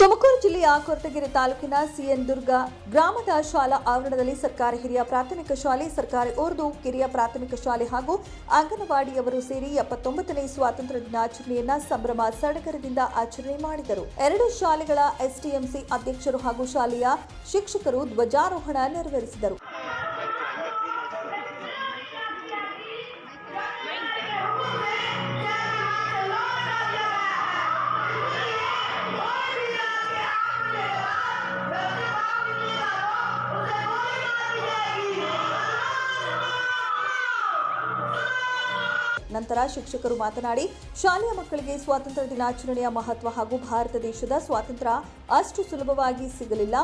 ತುಮಕೂರು ಜಿಲ್ಲೆಯ ಕೊರಟಗೆರೆ ತಾಲೂಕಿನ ಸಿಎನ್ ದುರ್ಗ ಗ್ರಾಮದ ಶಾಲಾ ಆವರಣದಲ್ಲಿ ಸರ್ಕಾರಿ ಹಿರಿಯ ಪ್ರಾಥಮಿಕ ಶಾಲೆ, ಸರ್ಕಾರಿ ಉರ್ದು ಕಿರಿಯ ಪ್ರಾಥಮಿಕ ಶಾಲೆ ಹಾಗೂ ಅಂಗನವಾಡಿಯವರು ಸೇರಿ ಎಪ್ಪತ್ತೊಂಬತ್ತನೇ ಸ್ವಾತಂತ್ರ್ಯ ದಿನಾಚರಣೆಯನ್ನ ಸಂಭ್ರಮ ಸಡಗರದಿಂದ ಆಚರಣೆ ಮಾಡಿದರು. ಎರಡು ಶಾಲೆಗಳ ಎಸ್ಟಿಎಂಸಿ ಅಧ್ಯಕ್ಷರು ಹಾಗೂ ಶಾಲೆಯ ಶಿಕ್ಷಕರು ಧ್ವಜಾರೋಹಣ ನೆರವೇರಿಸಿದರು. ನಂತರ ಶಿಕ್ಷಕರು ಮಾತನಾಡಿ, ಶಾಲೆಯ ಮಕ್ಕಳಿಗೆ ಸ್ವಾತಂತ್ರ್ಯ ದಿನಾಚರಣೆಯ ಮಹತ್ವ ಹಾಗೂ ಭಾರತ ದೇಶದ ಸ್ವಾತಂತ್ರ್ಯ ಅಷ್ಟು ಸುಲಭವಾಗಿ ಸಿಗಲಿಲ್ಲ.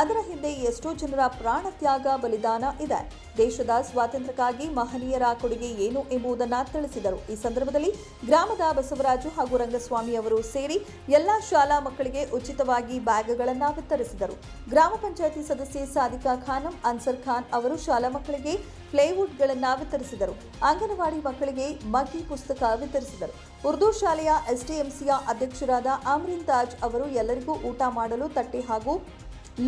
ಅದರ ಹಿಂದೆ ಎಷ್ಟೋ ಜನರ ಪ್ರಾಣ ತ್ಯಾಗ ಬಲಿದಾನ ಇದೆ. ದೇಶದ ಸ್ವಾತಂತ್ರ್ಯಕ್ಕಾಗಿ ಮಹನೀಯರ ಕೊಡುಗೆ ಏನು ಎಂಬುದನ್ನು ತಿಳಿಸಿದರು. ಈ ಸಂದರ್ಭದಲ್ಲಿ ಗ್ರಾಮದ ಬಸವರಾಜು ಹಾಗೂ ರಂಗಸ್ವಾಮಿ ಅವರು ಸೇರಿ ಎಲ್ಲಾ ಶಾಲಾ ಮಕ್ಕಳಿಗೆ ಉಚಿತವಾಗಿ ಬ್ಯಾಗ್ಗಳನ್ನು ವಿತರಿಸಿದರು. ಗ್ರಾಮ ಪಂಚಾಯಿತಿ ಸದಸ್ಯೆ ಸಾದಿಕಾ ಖಾನಂ, ಅನ್ಸರ್ ಖಾನ್ ಅವರು ಶಾಲಾ ಮಕ್ಕಳಿಗೆ ಪ್ಲೇವುಡ್ಗಳನ್ನು ವಿತರಿಸಿದರು. ಅಂಗನವಾಡಿ ಮಕ್ಕಳಿಗೆ ಮಗ್ಗಿ ಪುಸ್ತಕ ವಿತರಿಸಿದರು. ಉರ್ದು ಶಾಲೆಯ ಎಸ್ಡಿಎಂಸಿಯ ಅಧ್ಯಕ್ಷರಾದ ಅಮ್ರಿನ್ ತಾಜ್ ಅವರು ಎಲ್ಲರಿಗೂ ಊಟ ಮಾಡಲು ತಟ್ಟೆ ಹಾಗೂ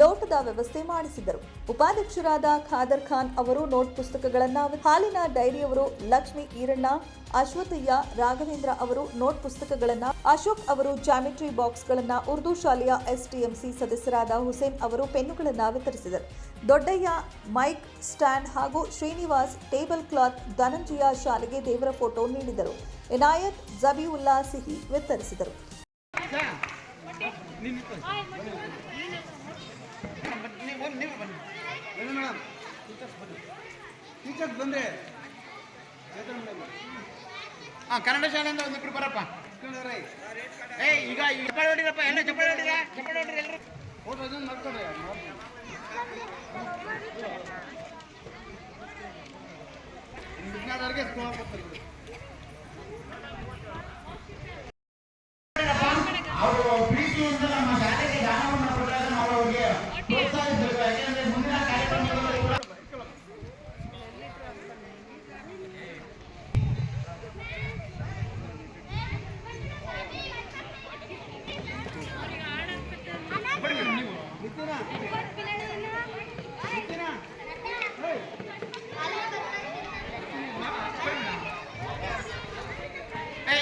ಲೋಟದ ವ್ಯವಸ್ಥೆ ಮಾಡಿಸಿದರು ಉಪಾಧ್ಯಕ್ಷರಾದ ಖಾದರ್ ಖಾನ್ ಅವರು ನೋಟ್ ಪುಸ್ತಕಗಳನ್ನು ಹಾಲಿನ ಡೈರಿಯವರು ಲಕ್ಷ್ಮಿ ಈರಣ್ಣ ಅಶ್ವತಯ್ಯ ರಾಘವೇಂದ್ರ ಅವರು ನೋಟ್ ಪುಸ್ತಕಗಳನ್ನು, ಅಶೋಕ್ ಅವರು ಜಾಮಿಟ್ರಿ ಬಾಕ್ಸ್ಗಳನ್ನು, ಉರ್ದು ಶಾಲೆಯ ಎಸ್ಟಿಎಂಸಿ ಸದಸ್ಯರಾದ ಹುಸೇನ್ ಅವರು ಪೆನ್ನುಗಳನ್ನು ವಿತರಿಸಿದರು. ದೊಡ್ಡಯ್ಯ, ಮೈಕ್ ಸ್ಟ್ಯಾಂಡ್ ಹಾಗೂ ಶ್ರೀನಿವಾಸ್ ಟೇಬಲ್ ಕ್ಲಾತ್ ಧನಂಜಯ ಶಾಲೆಗೆ ದೇವರ ಫೋಟೋ ನೀಡಿದರು. ಇನಾಯತ್ ಜಬಿಯುಲ್ಲಾ ಸಿಹಿ ವಿತರಿಸಿದರು. ಟೀಚರ್ಸ್ ಬನ್ನಿ ಟೀಚರ್ಸ್ ಬಂದ್ರೆ ಹಾಂ ಕನ್ನಡ ಶಾಲೆಯಿಂದ ಒಂದು ಇಬ್ರು ಬರಪ್ಪ ಇಟ್ಕೊಂಡ್ರೆ ಏ ಈಗ ಈಗ ಚಪ್ಪಾಳೆ ಹೊಡಿರಪ್ಪ ಎಲ್ಲ ಚಪ್ಪಾಳೆ ಹೊಡಿರ ಚಪ್ಪಾಳೆ ಹೊಡಿರಿ ಎಲ್ಲರೂ ಫೋಟೋ ಇದನ್ನು ಮಾಡ್ಕೊಂಡ್ರೆ ವಿಜ್ಞಾನದವ್ರಿಗೆ ಸ್ಕೂಲ್ ಹಾಕ್ತಾರೆ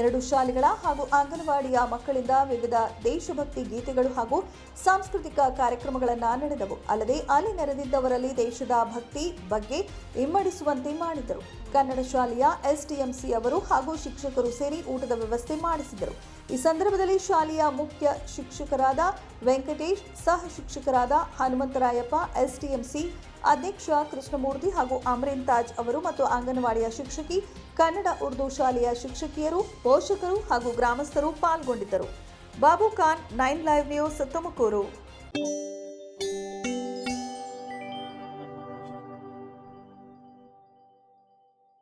ಎರಡು ಶಾಲೆಗಳ ಹಾಗೂ ಅಂಗನವಾಡಿಯ ಮಕ್ಕಳಿಂದ ವಿವಿಧ ದೇಶಭಕ್ತಿ ಗೀತೆಗಳು ಹಾಗೂ ಸಾಂಸ್ಕೃತಿಕ ಕಾರ್ಯಕ್ರಮಗಳನ್ನು ನಡೆದವು. ಅಲ್ಲದೆ ಅಲ್ಲಿ ನೆರೆದಿದ್ದವರಲ್ಲಿ ದೇಶದ ಭಕ್ತಿ ಬಗ್ಗೆ ಇಮ್ಮಡಿಸುವಂತೆ ಮಾಡಿದರು. ಕನ್ನಡ ಶಾಲೆಯ ಎಸ್ಡಿಎಂಸಿ ಅವರು ಹಾಗೂ ಶಿಕ್ಷಕರು ಸೇರಿ ಊಟದ ವ್ಯವಸ್ಥೆ ಮಾಡಿಸಿದರು. ಈ ಸಂದರ್ಭದಲ್ಲಿ ಶಾಲೆಯ ಮುಖ್ಯ ಶಿಕ್ಷಕರಾದ ವೆಂಕಟೇಶ್, ಸಹ ಶಿಕ್ಷಕರಾದ ಹನುಮಂತರಾಯಪ್ಪ ಎಸ್ಟಿಎಂಸಿ ಅಧ್ಯಕ್ಷ ಕೃಷ್ಣಮೂರ್ತಿ ಹಾಗೂ ಅಮ್ರೇನ್ ತಾಜ್ ಅವರು ಮತ್ತು ಅಂಗನವಾಡಿಯ ಶಿಕ್ಷಕಿ, ಕನ್ನಡ ಉರ್ದು ಶಾಲೆಯ ಶಿಕ್ಷಕಿಯರು, ಪೋಷಕರು ಹಾಗೂ ಗ್ರಾಮಸ್ಥರು ಪಾಲ್ಗೊಂಡಿದ್ದರು. Babu Khan, nine live news, Tumakuru.